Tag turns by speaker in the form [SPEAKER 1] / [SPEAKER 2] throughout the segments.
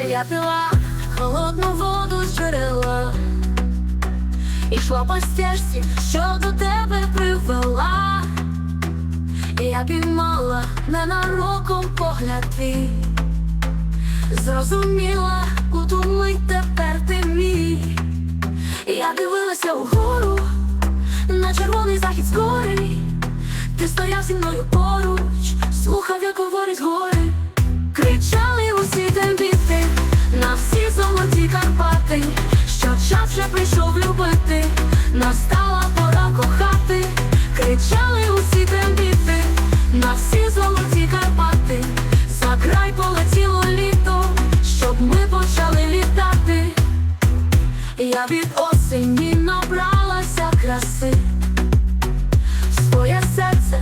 [SPEAKER 1] Я пила холодну воду з джерела. Ішла по стежці, що до тебе привела. Я піймала ненароком погляд твій. Зрозуміла, у мить тепер ти мій. Я дивилася вгору на червоний захід з гори Ти стояв зі мною поруч, слухав, як говорить гори любити, настала пора кохати, кричали усі тембіти на всі золоті Карпати, за край полетіло літо, щоб ми почали літати. Я від осені набралася краси. Своє серце,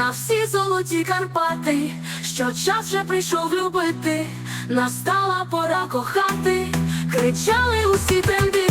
[SPEAKER 1] на всі золоті Карпати, що час вже прийшов любити, настала пора кохати, кричали усі всі